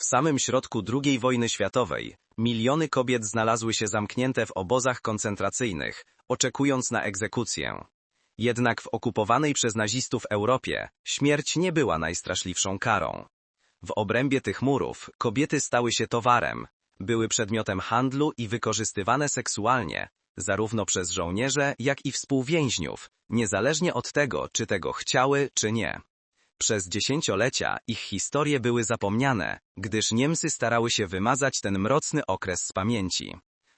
W samym środku II wojny światowej miliony kobiet znalazły się zamknięte w obozach koncentracyjnych, oczekując na egzekucję. Jednak w okupowanej przez nazistów Europie śmierć nie była najstraszliwszą karą. W obrębie tych murów kobiety stały się towarem, były przedmiotem handlu i wykorzystywane seksualnie, zarówno przez żołnierze, jak i współwięźniów, niezależnie od tego, czy tego chciały, czy nie. Przez dziesięciolecia ich historie były zapomniane, gdyż Niemcy starały się wymazać ten mrocny okres z pamięci.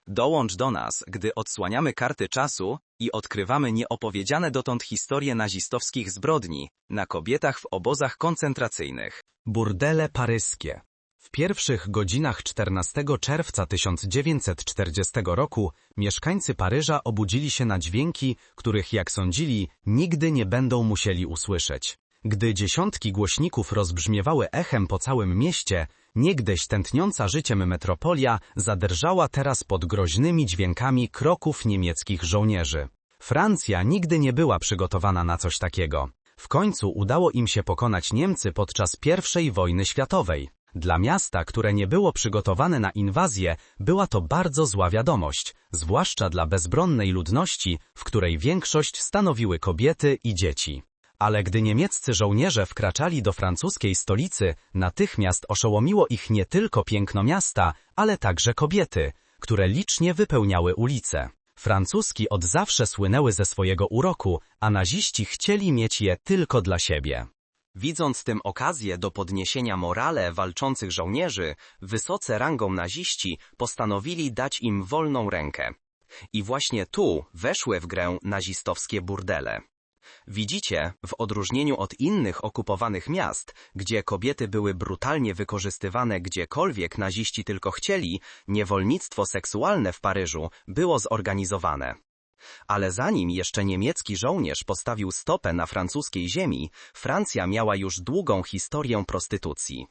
Dołącz do nas, gdy odsłaniamy karty czasu i odkrywamy nieopowiedziane dotąd historie nazistowskich zbrodni na kobietach w obozach koncentracyjnych. Burdele paryskie. W pierwszych godzinach 14 czerwca 1940 roku mieszkańcy Paryża obudzili się na dźwięki, których, jak sądzili, nigdy nie będą musieli usłyszeć. Gdy dziesiątki głośników rozbrzmiewały echem po całym mieście, niegdyś tętniąca życiem metropolia zadrżała teraz pod groźnymi dźwiękami kroków niemieckich żołnierzy. Francja nigdy nie była przygotowana na coś takiego. W końcu udało im się pokonać Niemcy podczas I wojny światowej. Dla miasta, które nie było przygotowane na inwazję, była to bardzo zła wiadomość, zwłaszcza dla bezbronnej ludności, w której większość stanowiły kobiety i dzieci. Ale gdy niemieccy żołnierze wkraczali do francuskiej stolicy, natychmiast oszołomiło ich nie tylko piękno miasta, ale także kobiety, które licznie wypełniały ulice. Francuski od zawsze słynęły ze swojego uroku, a naziści chcieli mieć je tylko dla siebie. Widząc tym okazję do podniesienia morale walczących żołnierzy, wysoce rangą naziści postanowili dać im wolną rękę. I właśnie tu weszły w grę nazistowskie burdele. Widzicie, w odróżnieniu od innych okupowanych miast, gdzie kobiety były brutalnie wykorzystywane gdziekolwiek naziści tylko chcieli, niewolnictwo seksualne w Paryżu było zorganizowane. Ale zanim jeszcze niemiecki żołnierz postawił stopę na francuskiej ziemi, Francja miała już długą historię prostytucji.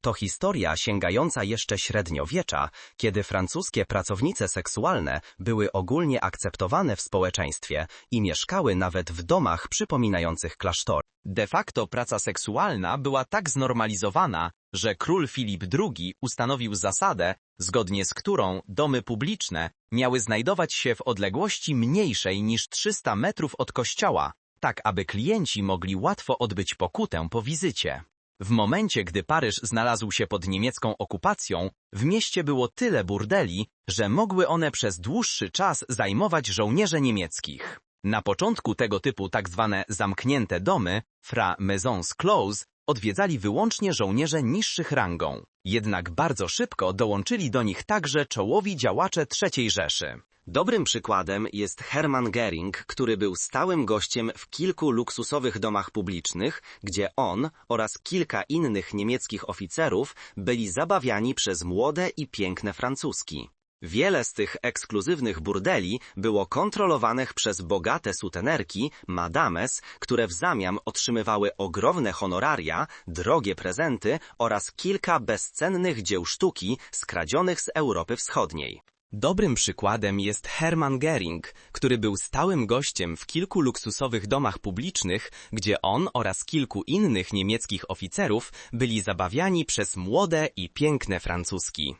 To historia sięgająca jeszcze średniowiecza, kiedy francuskie pracownice seksualne były ogólnie akceptowane w społeczeństwie i mieszkały nawet w domach przypominających klasztory. De facto praca seksualna była tak znormalizowana, że król Filip II ustanowił zasadę, zgodnie z którą domy publiczne miały znajdować się w odległości mniejszej niż 300 metrów od kościoła, tak aby klienci mogli łatwo odbyć pokutę po wizycie. W momencie, gdy Paryż znalazł się pod niemiecką okupacją, w mieście było tyle burdeli, że mogły one przez dłuższy czas zajmować żołnierze niemieckich. Na początku tego typu tak zwane zamknięte domy, fra maisons close, odwiedzali wyłącznie żołnierze niższych rangą. Jednak bardzo szybko dołączyli do nich także czołowi działacze III Rzeszy. Dobrym przykładem jest Hermann Gering, który był stałym gościem w kilku luksusowych domach publicznych, gdzie on oraz kilka innych niemieckich oficerów byli zabawiani przez młode i piękne francuski. Wiele z tych ekskluzywnych burdeli było kontrolowanych przez bogate sutenerki, madames, które w zamian otrzymywały ogromne honoraria, drogie prezenty oraz kilka bezcennych dzieł sztuki skradzionych z Europy Wschodniej. Dobrym przykładem jest Hermann Gering, który był stałym gościem w kilku luksusowych domach publicznych, gdzie on oraz kilku innych niemieckich oficerów byli zabawiani przez młode i piękne francuski.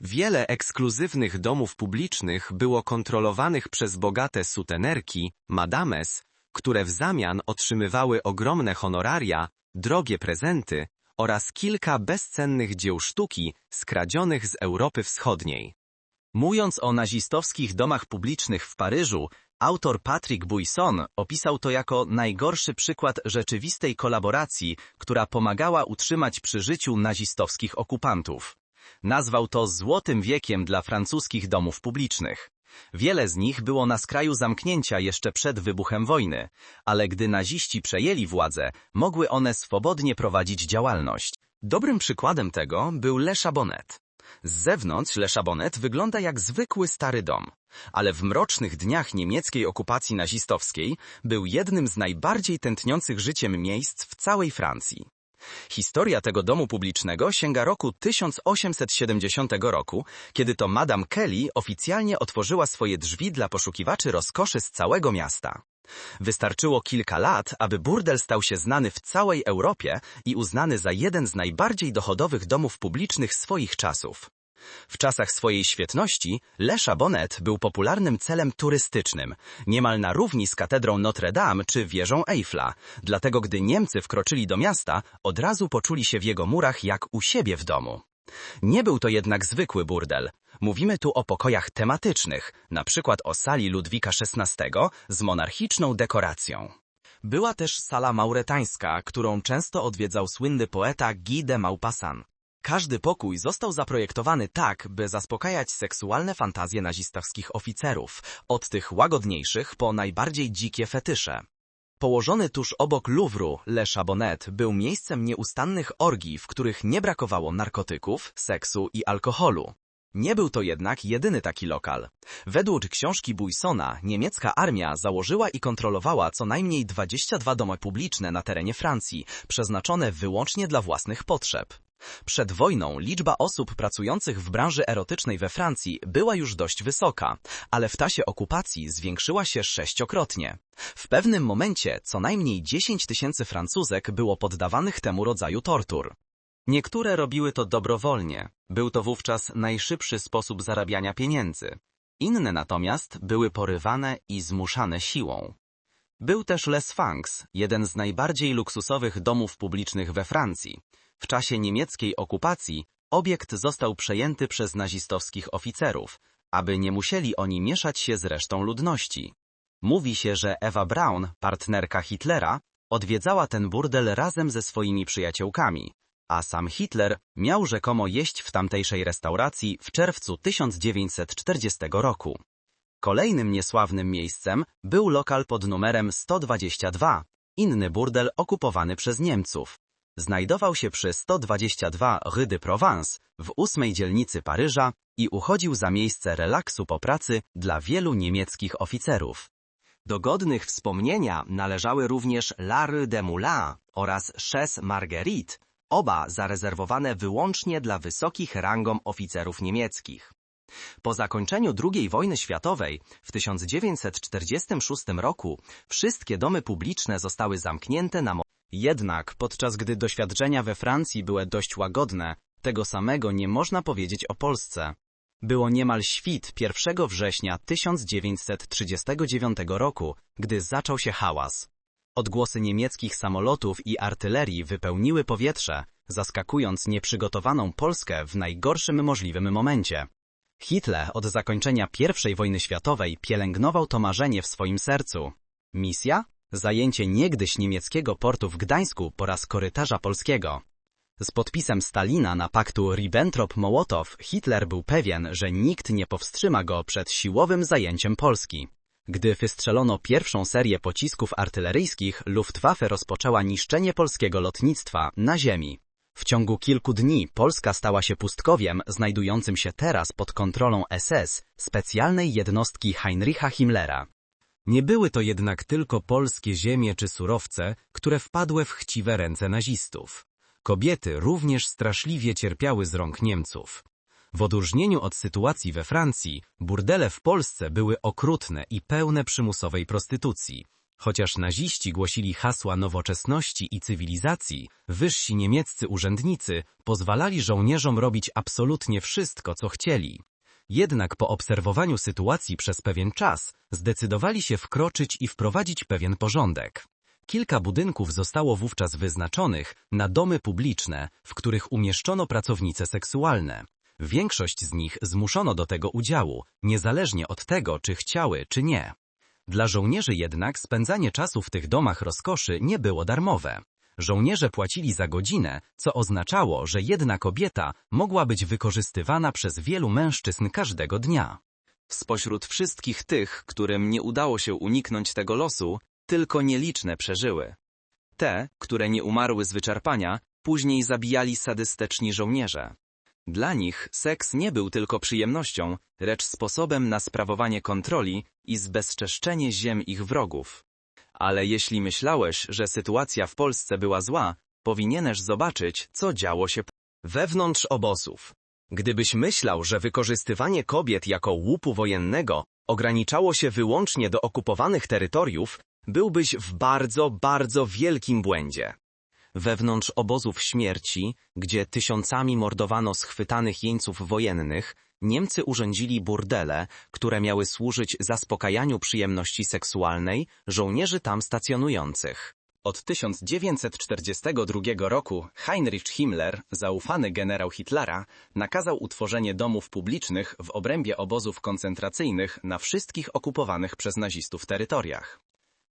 Wiele ekskluzywnych domów publicznych było kontrolowanych przez bogate sutenerki, madames, które w zamian otrzymywały ogromne honoraria, drogie prezenty oraz kilka bezcennych dzieł sztuki skradzionych z Europy Wschodniej. Mówiąc o nazistowskich domach publicznych w Paryżu, autor Patrick Buisson opisał to jako najgorszy przykład rzeczywistej kolaboracji, która pomagała utrzymać przy życiu nazistowskich okupantów. Nazwał to złotym wiekiem dla francuskich domów publicznych. Wiele z nich było na skraju zamknięcia jeszcze przed wybuchem wojny, ale gdy naziści przejęli władzę, mogły one swobodnie prowadzić działalność. Dobrym przykładem tego był Le Chabonet. Z zewnątrz Le Chabonet wygląda jak zwykły stary dom, ale w mrocznych dniach niemieckiej okupacji nazistowskiej był jednym z najbardziej tętniących życiem miejsc w całej Francji. Historia tego domu publicznego sięga roku 1870 roku, kiedy to Madame Kelly oficjalnie otworzyła swoje drzwi dla poszukiwaczy rozkoszy z całego miasta. Wystarczyło kilka lat, aby burdel stał się znany w całej Europie i uznany za jeden z najbardziej dochodowych domów publicznych swoich czasów. W czasach swojej świetności Le Chabonet był popularnym celem turystycznym, niemal na równi z katedrą Notre Dame czy wieżą Eiffla, dlatego gdy Niemcy wkroczyli do miasta, od razu poczuli się w jego murach jak u siebie w domu. Nie był to jednak zwykły burdel. Mówimy tu o pokojach tematycznych, na przykład o sali Ludwika XVI z monarchiczną dekoracją. Była też sala mauretańska, którą często odwiedzał słynny poeta Guy de Maupassant. Każdy pokój został zaprojektowany tak, by zaspokajać seksualne fantazje nazistowskich oficerów, od tych łagodniejszych po najbardziej dzikie fetysze. Położony tuż obok Louvru, Le Chabonet był miejscem nieustannych orgii, w których nie brakowało narkotyków, seksu i alkoholu. Nie był to jednak jedyny taki lokal. Według książki Buissona niemiecka armia założyła i kontrolowała co najmniej 22 domy publiczne na terenie Francji, przeznaczone wyłącznie dla własnych potrzeb. Przed wojną liczba osób pracujących w branży erotycznej we Francji była już dość wysoka, ale w czasie okupacji zwiększyła się sześciokrotnie. W pewnym momencie co najmniej 10 tysięcy Francuzek było poddawanych temu rodzaju tortur. Niektóre robiły to dobrowolnie. Był to wówczas najszybszy sposób zarabiania pieniędzy. Inne natomiast były porywane i zmuszane siłą. Był też Les Fangs, jeden z najbardziej luksusowych domów publicznych we Francji. W czasie niemieckiej okupacji obiekt został przejęty przez nazistowskich oficerów, aby nie musieli oni mieszać się z resztą ludności. Mówi się, że Ewa Braun, partnerka Hitlera, odwiedzała ten burdel razem ze swoimi przyjaciółkami, a sam Hitler miał rzekomo jeść w tamtejszej restauracji w czerwcu 1940 roku. Kolejnym niesławnym miejscem był lokal pod numerem 122, inny burdel okupowany przez Niemców. Znajdował się przy 122 Rue de Provence w ósmej dzielnicy Paryża i uchodził za miejsce relaksu po pracy dla wielu niemieckich oficerów. Do godnych wspomnienia należały również La Rue de Moulin oraz Chez Marguerite, oba zarezerwowane wyłącznie dla wysokich rangą oficerów niemieckich. Po zakończeniu II wojny światowej w 1946 roku wszystkie domy publiczne zostały zamknięte na Jednak podczas gdy doświadczenia we Francji były dość łagodne, tego samego nie można powiedzieć o Polsce. Było niemal świt 1 września 1939 roku, gdy zaczął się hałas. Odgłosy niemieckich samolotów i artylerii wypełniły powietrze, zaskakując nieprzygotowaną Polskę w najgorszym możliwym momencie. Hitler od zakończenia I wojny światowej pielęgnował to marzenie w swoim sercu. Misja? Zajęcie niegdyś niemieckiego portu w Gdańsku po raz korytarza polskiego. Z podpisem Stalina na paktu Ribbentrop-Mołotow Hitler był pewien, że nikt nie powstrzyma go przed siłowym zajęciem Polski. Gdy wystrzelono pierwszą serię pocisków artyleryjskich, Luftwaffe rozpoczęła niszczenie polskiego lotnictwa na ziemi. W ciągu kilku dni Polska stała się pustkowiem znajdującym się teraz pod kontrolą SS, specjalnej jednostki Heinricha Himmlera. Nie były to jednak tylko polskie ziemie czy surowce, które wpadły w chciwe ręce nazistów. Kobiety również straszliwie cierpiały z rąk Niemców. W odróżnieniu od sytuacji we Francji, burdele w Polsce były okrutne i pełne przymusowej prostytucji. Chociaż naziści głosili hasła nowoczesności i cywilizacji, wyżsi niemieccy urzędnicy pozwalali żołnierzom robić absolutnie wszystko, co chcieli. Jednak po obserwowaniu sytuacji przez pewien czas zdecydowali się wkroczyć i wprowadzić pewien porządek. Kilka budynków zostało wówczas wyznaczonych na domy publiczne, w których umieszczono pracownice seksualne. Większość z nich zmuszono do tego udziału, niezależnie od tego, czy chciały, czy nie. Dla żołnierzy jednak spędzanie czasu w tych domach rozkoszy nie było darmowe. Żołnierze płacili za godzinę, co oznaczało, że jedna kobieta mogła być wykorzystywana przez wielu mężczyzn każdego dnia. Spośród wszystkich tych, którym nie udało się uniknąć tego losu, tylko nieliczne przeżyły. Te, które nie umarły z wyczerpania, później zabijali sadystyczni żołnierze. Dla nich seks nie był tylko przyjemnością, lecz sposobem na sprawowanie kontroli i zbezczeszczenie ziem ich wrogów. Ale jeśli myślałeś, że sytuacja w Polsce była zła, powinieneś zobaczyć, co działo się wewnątrz obozów. Gdybyś myślał, że wykorzystywanie kobiet jako łupu wojennego ograniczało się wyłącznie do okupowanych terytoriów, byłbyś w bardzo, bardzo wielkim błędzie. Wewnątrz obozów śmierci, gdzie tysiącami mordowano schwytanych jeńców wojennych, Niemcy urządzili burdele, które miały służyć zaspokajaniu przyjemności seksualnej żołnierzy tam stacjonujących. Od 1942 roku Heinrich Himmler, zaufany generał Hitlera, nakazał utworzenie domów publicznych w obrębie obozów koncentracyjnych na wszystkich okupowanych przez nazistów terytoriach.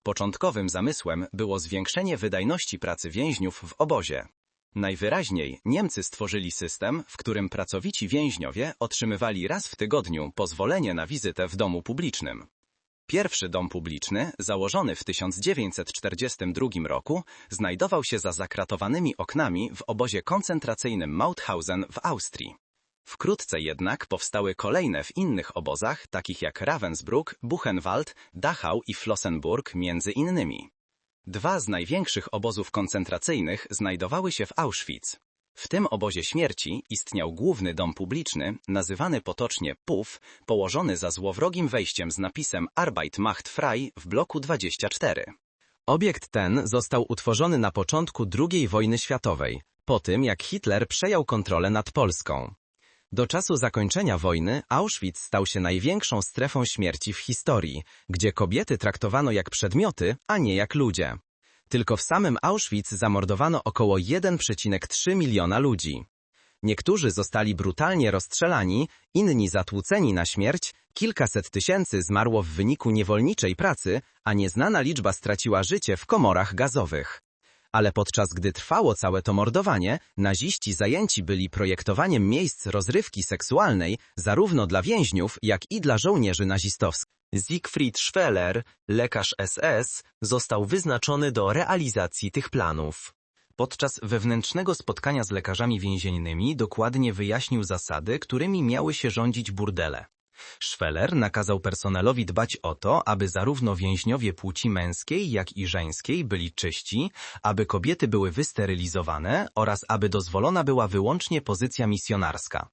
Początkowym zamysłem było zwiększenie wydajności pracy więźniów w obozie. Najwyraźniej Niemcy stworzyli system, w którym pracowici więźniowie otrzymywali raz w tygodniu pozwolenie na wizytę w domu publicznym. Pierwszy dom publiczny, założony w 1942 roku, znajdował się za zakratowanymi oknami w obozie koncentracyjnym Mauthausen w Austrii. Wkrótce jednak powstały kolejne w innych obozach, takich jak Ravensbrück, Buchenwald, Dachau i Flossenburg między innymi. Dwa z największych obozów koncentracyjnych znajdowały się w Auschwitz. W tym obozie śmierci istniał główny dom publiczny, nazywany potocznie PUF, położony za złowrogim wejściem z napisem Arbeit macht frei w bloku 24. Obiekt ten został utworzony na początku II wojny światowej, po tym jak Hitler przejął kontrolę nad Polską. Do czasu zakończenia wojny Auschwitz stał się największą strefą śmierci w historii, gdzie kobiety traktowano jak przedmioty, a nie jak ludzie. Tylko w samym Auschwitz zamordowano około 1,3 miliona ludzi. Niektórzy zostali brutalnie rozstrzelani, inni zatłuceni na śmierć, kilkaset tysięcy zmarło w wyniku niewolniczej pracy, a nieznana liczba straciła życie w komorach gazowych. Ale podczas gdy trwało całe to mordowanie, naziści zajęci byli projektowaniem miejsc rozrywki seksualnej zarówno dla więźniów, jak i dla żołnierzy nazistowskich. Siegfried Schweller, lekarz SS, został wyznaczony do realizacji tych planów. Podczas wewnętrznego spotkania z lekarzami więziennymi dokładnie wyjaśnił zasady, którymi miały się rządzić burdele. Schweller nakazał personelowi dbać o to, aby zarówno więźniowie płci męskiej, jak i żeńskiej byli czyści, aby kobiety były wysterylizowane oraz aby dozwolona była wyłącznie pozycja misjonarska.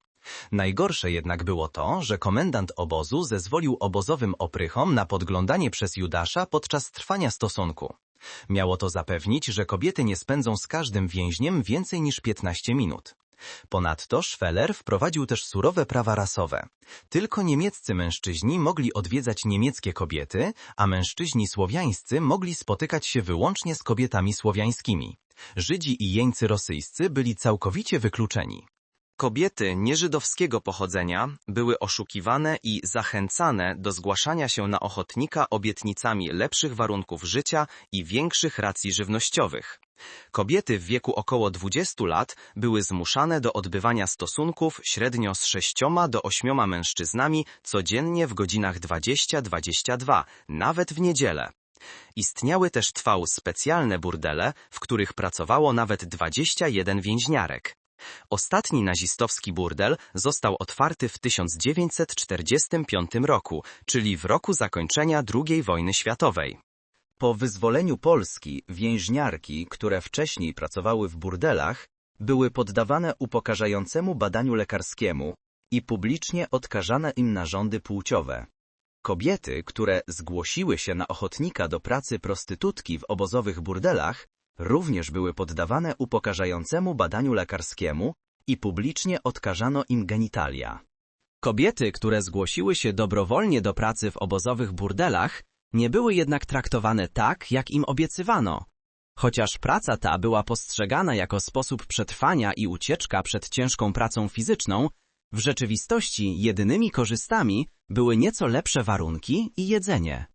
Najgorsze jednak było to, że komendant obozu zezwolił obozowym oprychom na podglądanie przez Judasza podczas trwania stosunku. Miało to zapewnić, że kobiety nie spędzą z każdym więźniem więcej niż 15 minut. Ponadto Schweller wprowadził też surowe prawa rasowe. Tylko niemieccy mężczyźni mogli odwiedzać niemieckie kobiety, a mężczyźni słowiańscy mogli spotykać się wyłącznie z kobietami słowiańskimi. Żydzi i jeńcy rosyjscy byli całkowicie wykluczeni. Kobiety nieżydowskiego pochodzenia były oszukiwane i zachęcane do zgłaszania się na ochotnika obietnicami lepszych warunków życia i większych racji żywnościowych. Kobiety w wieku około 20 lat były zmuszane do odbywania stosunków średnio z sześcioma do ośmioma mężczyznami codziennie w godzinach 20-22, nawet w niedzielę. Istniały też trwał specjalne burdele, w których pracowało nawet 21 więźniarek. Ostatni nazistowski burdel został otwarty w 1945 roku, czyli w roku zakończenia II wojny światowej. Po wyzwoleniu Polski więźniarki, które wcześniej pracowały w burdelach, były poddawane upokarzającemu badaniu lekarskiemu i publicznie odkażane im narządy płciowe. Kobiety, które zgłosiły się na ochotnika do pracy prostytutki w obozowych burdelach, również były poddawane upokarzającemu badaniu lekarskiemu i publicznie odkażano im genitalia. Kobiety, które zgłosiły się dobrowolnie do pracy w obozowych burdelach, nie były jednak traktowane tak, jak im obiecywano. Chociaż praca ta była postrzegana jako sposób przetrwania i ucieczka przed ciężką pracą fizyczną, w rzeczywistości jedynymi korzystami były nieco lepsze warunki i jedzenie.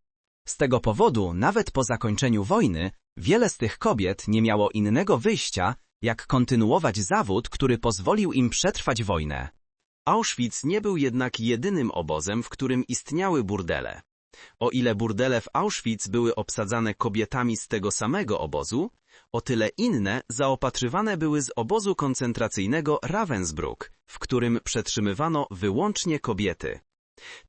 Z tego powodu, nawet po zakończeniu wojny, wiele z tych kobiet nie miało innego wyjścia, jak kontynuować zawód, który pozwolił im przetrwać wojnę. Auschwitz nie był jednak jedynym obozem, w którym istniały burdele. O ile burdele w Auschwitz były obsadzane kobietami z tego samego obozu, o tyle inne zaopatrywane były z obozu koncentracyjnego Ravensbrück, w którym przetrzymywano wyłącznie kobiety.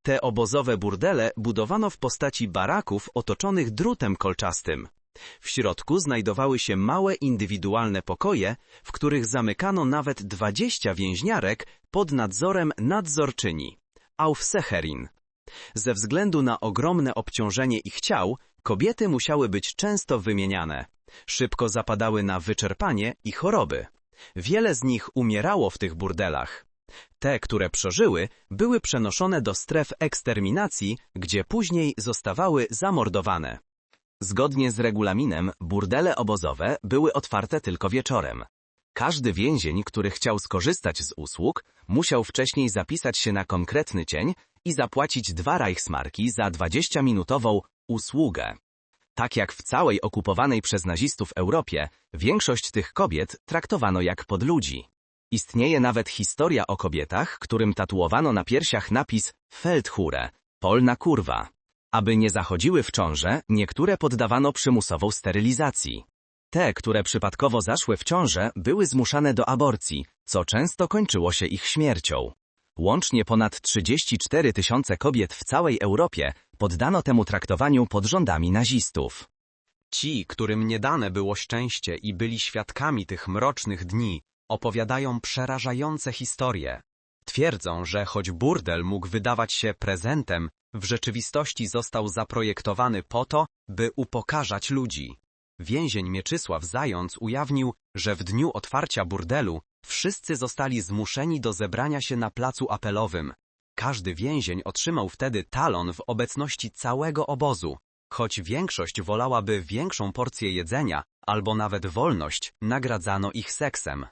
Te obozowe burdele budowano w postaci baraków otoczonych drutem kolczastym. W środku znajdowały się małe indywidualne pokoje, w których zamykano nawet 20 więźniarek pod nadzorem nadzorczyni. Aufseherin. Ze względu na ogromne obciążenie ich ciał, Kobiety musiały być często wymieniane. Szybko zapadały na wyczerpanie i choroby. Wiele z nich umierało w tych burdelach. Te, które przeżyły, były przenoszone do stref eksterminacji, gdzie później zostawały zamordowane. Zgodnie z regulaminem, burdele obozowe były otwarte tylko wieczorem. Każdy więzień, który chciał skorzystać z usług, musiał wcześniej zapisać się na konkretny dzień i zapłacić dwa Reichsmarki za 20-minutową usługę. Tak jak w całej okupowanej przez nazistów Europie, większość tych kobiet traktowano jak podludzi. Istnieje nawet historia o kobietach, którym tatuowano na piersiach napis Feldhure, polna kurwa. Aby nie zachodziły w ciążę, niektóre poddawano przymusową sterylizacji. Te, które przypadkowo zaszły w ciążę, były zmuszane do aborcji, co często kończyło się ich śmiercią. Łącznie ponad 34 tysiące kobiet w całej Europie poddano temu traktowaniu pod rządami nazistów. Ci, którym nie dane było szczęście i byli świadkami tych mrocznych dni, opowiadają przerażające historie. Twierdzą, że choć burdel mógł wydawać się prezentem, w rzeczywistości został zaprojektowany po to, by upokarzać ludzi. Więzień Mieczysław Zając ujawnił, że w dniu otwarcia burdelu wszyscy zostali zmuszeni do zebrania się na placu apelowym. Każdy więzień otrzymał wtedy talon w obecności całego obozu. Choć większość wolałaby większą porcję jedzenia albo nawet wolność, nagradzano ich seksem.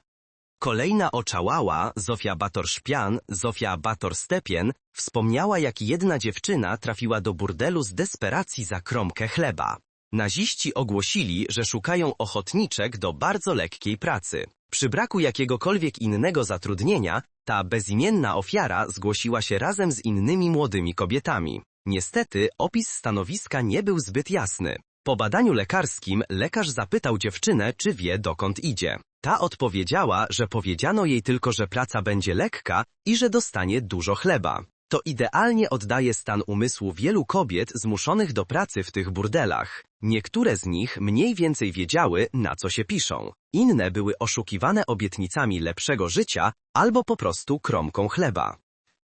Kolejna oczałała, Zofia Bator-Szpian, Zofia Bator-Stepien, wspomniała jak jedna dziewczyna trafiła do burdelu z desperacji za kromkę chleba. Naziści ogłosili, że szukają ochotniczek do bardzo lekkiej pracy. Przy braku jakiegokolwiek innego zatrudnienia, ta bezimienna ofiara zgłosiła się razem z innymi młodymi kobietami. Niestety, opis stanowiska nie był zbyt jasny. Po badaniu lekarskim lekarz zapytał dziewczynę, czy wie dokąd idzie. Ta odpowiedziała, że powiedziano jej tylko, że praca będzie lekka i że dostanie dużo chleba. To idealnie oddaje stan umysłu wielu kobiet zmuszonych do pracy w tych burdelach. Niektóre z nich mniej więcej wiedziały, na co się piszą. Inne były oszukiwane obietnicami lepszego życia albo po prostu kromką chleba.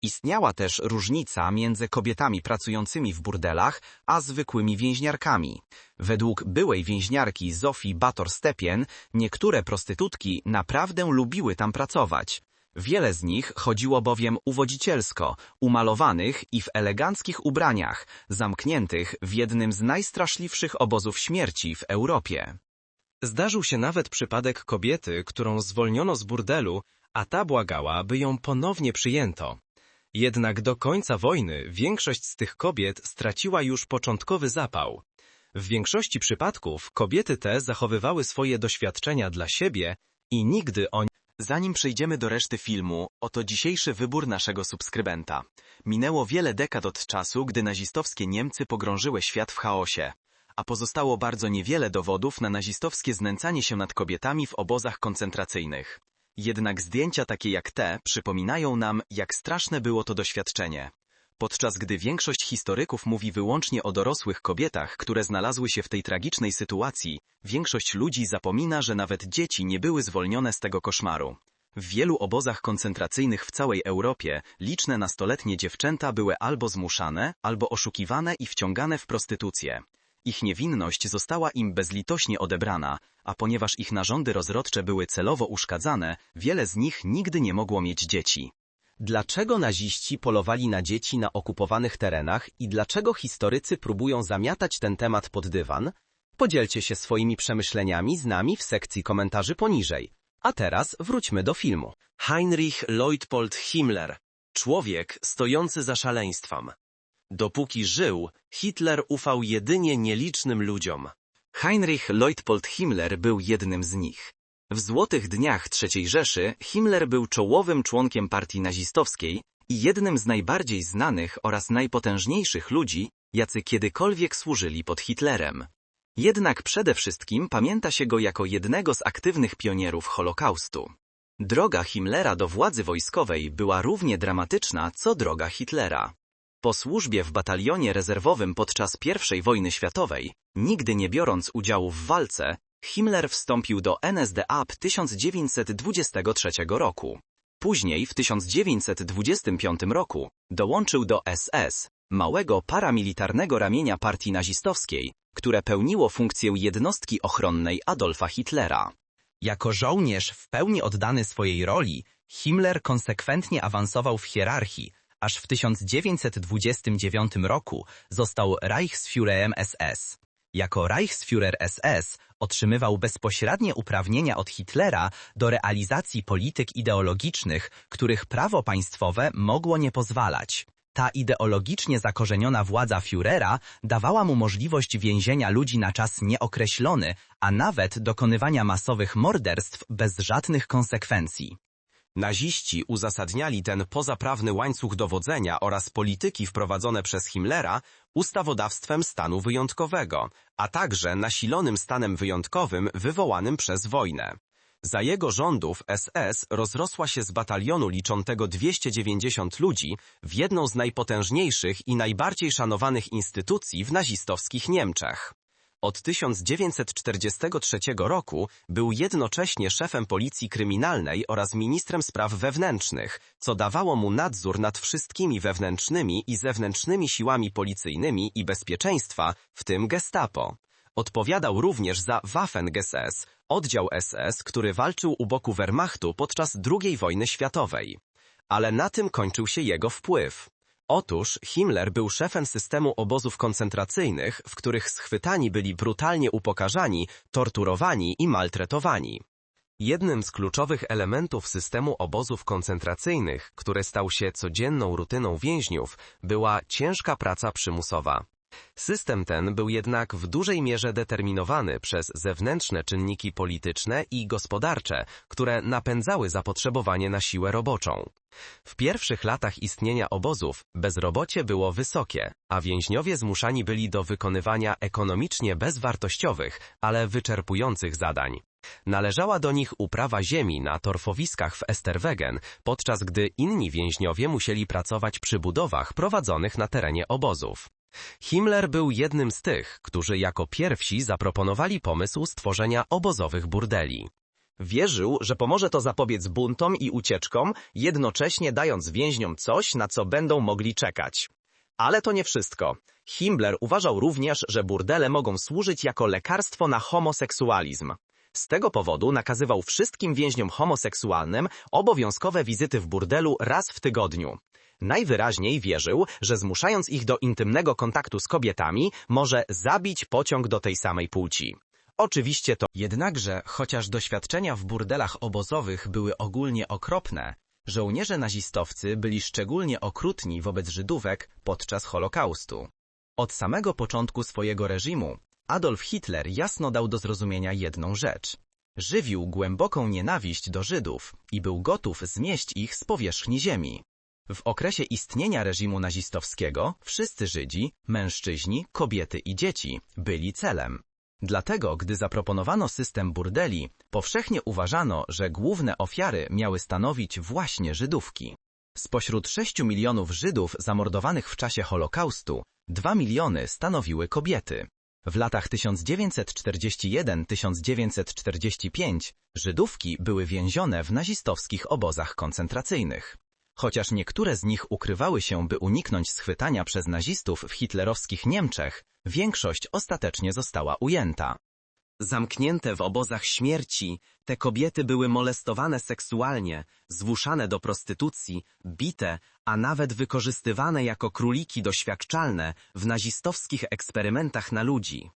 Istniała też różnica między kobietami pracującymi w burdelach, a zwykłymi więźniarkami. Według byłej więźniarki Zofii Bator-Stepien, niektóre prostytutki naprawdę lubiły tam pracować. Wiele z nich chodziło bowiem uwodzicielsko, umalowanych i w eleganckich ubraniach, zamkniętych w jednym z najstraszliwszych obozów śmierci w Europie. Zdarzył się nawet przypadek kobiety, którą zwolniono z burdelu, a ta błagała, by ją ponownie przyjęto. Jednak do końca wojny większość z tych kobiet straciła już początkowy zapał. W większości przypadków kobiety te zachowywały swoje doświadczenia dla siebie i nigdy o Zanim przejdziemy do reszty filmu, oto dzisiejszy wybór naszego subskrybenta. Minęło wiele dekad od czasu, gdy nazistowskie Niemcy pogrążyły świat w chaosie, a pozostało bardzo niewiele dowodów na nazistowskie znęcanie się nad kobietami w obozach koncentracyjnych. Jednak zdjęcia takie jak te przypominają nam, jak straszne było to doświadczenie. Podczas gdy większość historyków mówi wyłącznie o dorosłych kobietach, które znalazły się w tej tragicznej sytuacji, większość ludzi zapomina, że nawet dzieci nie były zwolnione z tego koszmaru. W wielu obozach koncentracyjnych w całej Europie liczne nastoletnie dziewczęta były albo zmuszane, albo oszukiwane i wciągane w prostytucję. Ich niewinność została im bezlitośnie odebrana, a ponieważ ich narządy rozrodcze były celowo uszkadzane, wiele z nich nigdy nie mogło mieć dzieci. Dlaczego naziści polowali na dzieci na okupowanych terenach i dlaczego historycy próbują zamiatać ten temat pod dywan? Podzielcie się swoimi przemyśleniami z nami w sekcji komentarzy poniżej. A teraz wróćmy do filmu. Heinrich Leutpold Himmler. Człowiek stojący za szaleństwem. Dopóki żył, Hitler ufał jedynie nielicznym ludziom. Heinrich Leutpold Himmler był jednym z nich. W złotych dniach III Rzeszy Himmler był czołowym członkiem partii nazistowskiej i jednym z najbardziej znanych oraz najpotężniejszych ludzi, jacy kiedykolwiek służyli pod Hitlerem. Jednak przede wszystkim pamięta się go jako jednego z aktywnych pionierów Holokaustu. Droga Himmlera do władzy wojskowej była równie dramatyczna, co droga Hitlera. Po służbie w batalionie rezerwowym podczas I wojny światowej, nigdy nie biorąc udziału w walce, Himmler wstąpił do NSDAP 1923 roku. Później, w 1925 roku, dołączył do SS, małego paramilitarnego ramienia partii nazistowskiej, które pełniło funkcję jednostki ochronnej Adolfa Hitlera. Jako żołnierz w pełni oddany swojej roli, Himmler konsekwentnie awansował w hierarchii, aż w 1929 roku został Reichsführerem SS. Jako Reichsführer SS otrzymywał bezpośrednie uprawnienia od Hitlera do realizacji polityk ideologicznych, których prawo państwowe mogło nie pozwalać. Ta ideologicznie zakorzeniona władza Führera dawała mu możliwość więzienia ludzi na czas nieokreślony, a nawet dokonywania masowych morderstw bez żadnych konsekwencji. Naziści uzasadniali ten pozaprawny łańcuch dowodzenia oraz polityki wprowadzone przez Himmlera ustawodawstwem stanu wyjątkowego, a także nasilonym stanem wyjątkowym wywołanym przez wojnę. Za jego rządów SS rozrosła się z batalionu liczącego 290 ludzi w jedną z najpotężniejszych i najbardziej szanowanych instytucji w nazistowskich Niemczech. Od 1943 roku był jednocześnie szefem policji kryminalnej oraz ministrem spraw wewnętrznych, co dawało mu nadzór nad wszystkimi wewnętrznymi i zewnętrznymi siłami policyjnymi i bezpieczeństwa, w tym gestapo. Odpowiadał również za Waffen-SS, oddział SS, który walczył u boku Wehrmachtu podczas II wojny światowej. Ale na tym kończył się jego wpływ. Otóż Himmler był szefem systemu obozów koncentracyjnych, w których schwytani byli brutalnie upokarzani, torturowani i maltretowani. Jednym z kluczowych elementów systemu obozów koncentracyjnych, który stał się codzienną rutyną więźniów, była ciężka praca przymusowa. System ten był jednak w dużej mierze determinowany przez zewnętrzne czynniki polityczne i gospodarcze, które napędzały zapotrzebowanie na siłę roboczą. W pierwszych latach istnienia obozów bezrobocie było wysokie, a więźniowie zmuszani byli do wykonywania ekonomicznie bezwartościowych, ale wyczerpujących zadań. Należała do nich uprawa ziemi na torfowiskach w Esterwegen, podczas gdy inni więźniowie musieli pracować przy budowach prowadzonych na terenie obozów. Himmler był jednym z tych, którzy jako pierwsi zaproponowali pomysł stworzenia obozowych burdeli. Wierzył, że pomoże to zapobiec buntom i ucieczkom, jednocześnie dając więźniom coś, na co będą mogli czekać. Ale to nie wszystko. Himmler uważał również, że burdele mogą służyć jako lekarstwo na homoseksualizm. Z tego powodu nakazywał wszystkim więźniom homoseksualnym obowiązkowe wizyty w burdelu raz w tygodniu. Najwyraźniej wierzył, że zmuszając ich do intymnego kontaktu z kobietami, może zabić pociąg do tej samej płci. Oczywiście to jednakże, chociaż doświadczenia w burdelach obozowych były ogólnie okropne, żołnierze nazistowcy byli szczególnie okrutni wobec Żydówek podczas Holokaustu. Od samego początku swojego reżimu Adolf Hitler jasno dał do zrozumienia jedną rzecz. Żywił głęboką nienawiść do Żydów i był gotów zmieść ich z powierzchni ziemi. W okresie istnienia reżimu nazistowskiego wszyscy Żydzi, mężczyźni, kobiety i dzieci byli celem. Dlatego, gdy zaproponowano system burdeli, powszechnie uważano, że główne ofiary miały stanowić właśnie Żydówki. Spośród 6 milionów Żydów zamordowanych w czasie Holokaustu, 2 miliony stanowiły kobiety. W latach 1941-1945 Żydówki były więzione w nazistowskich obozach koncentracyjnych. Chociaż niektóre z nich ukrywały się, by uniknąć schwytania przez nazistów w hitlerowskich Niemczech, większość ostatecznie została ujęta. Zamknięte w obozach śmierci, te kobiety były molestowane seksualnie, zmuszane do prostytucji, bite, a nawet wykorzystywane jako króliki doświadczalne w nazistowskich eksperymentach na ludzi.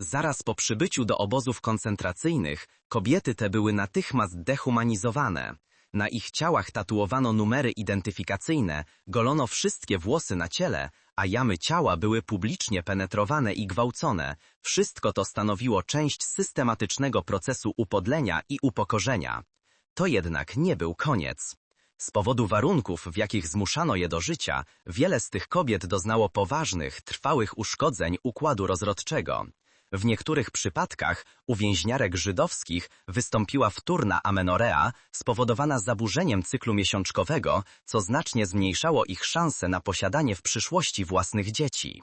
Zaraz po przybyciu do obozów koncentracyjnych kobiety te były natychmiast dehumanizowane. Na ich ciałach tatuowano numery identyfikacyjne, golono wszystkie włosy na ciele, a jamy ciała były publicznie penetrowane i gwałcone. Wszystko to stanowiło część systematycznego procesu upodlenia i upokorzenia. To jednak nie był koniec. Z powodu warunków, w jakich zmuszano je do życia, wiele z tych kobiet doznało poważnych, trwałych uszkodzeń układu rozrodczego. W niektórych przypadkach u więźniarek żydowskich wystąpiła wtórna amenorea spowodowana zaburzeniem cyklu miesiączkowego, co znacznie zmniejszało ich szanse na posiadanie w przyszłości własnych dzieci.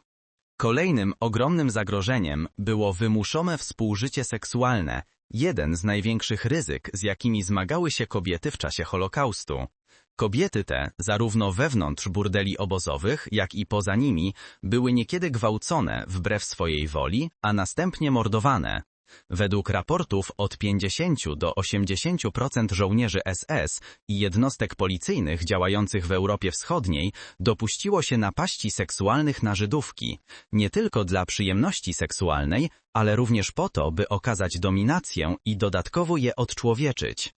Kolejnym ogromnym zagrożeniem było wymuszone współżycie seksualne, jeden z największych ryzyk, z jakimi zmagały się kobiety w czasie Holokaustu. Kobiety te, zarówno wewnątrz burdeli obozowych, jak i poza nimi, były niekiedy gwałcone wbrew swojej woli, a następnie mordowane. Według raportów od 50 do 80% żołnierzy SS i jednostek policyjnych działających w Europie Wschodniej dopuściło się napaści seksualnych na Żydówki, nie tylko dla przyjemności seksualnej, ale również po to, by okazać dominację i dodatkowo je odczłowieczyć.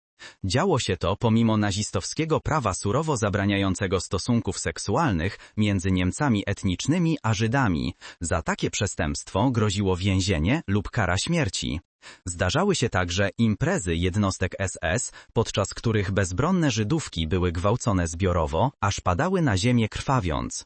Działo się to pomimo nazistowskiego prawa surowo zabraniającego stosunków seksualnych między Niemcami etnicznymi a Żydami. Za takie przestępstwo groziło więzienie lub kara śmierci. Zdarzały się także imprezy jednostek SS, podczas których bezbronne Żydówki były gwałcone zbiorowo, aż padały na ziemię krwawiąc.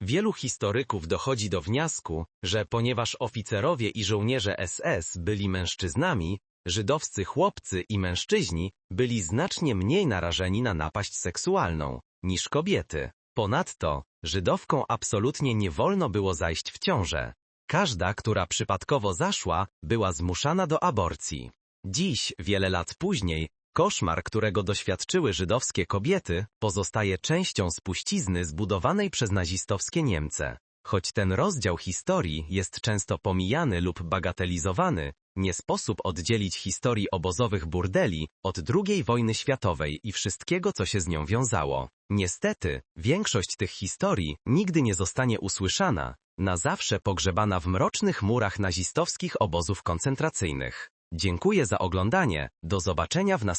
Wielu historyków dochodzi do wniosku, że ponieważ oficerowie i żołnierze SS byli mężczyznami, żydowscy chłopcy i mężczyźni byli znacznie mniej narażeni na napaść seksualną niż kobiety. Ponadto, Żydowkom absolutnie nie wolno było zajść w ciążę. Każda, która przypadkowo zaszła, była zmuszana do aborcji. Dziś, wiele lat później, koszmar, którego doświadczyły żydowskie kobiety, pozostaje częścią spuścizny zbudowanej przez nazistowskie Niemcy. Choć ten rozdział historii jest często pomijany lub bagatelizowany, nie sposób oddzielić historii obozowych burdeli od II wojny światowej i wszystkiego, co się z nią wiązało. Niestety, większość tych historii nigdy nie zostanie usłyszana, na zawsze pogrzebana w mrocznych murach nazistowskich obozów koncentracyjnych. Dziękuję za oglądanie, do zobaczenia w następnym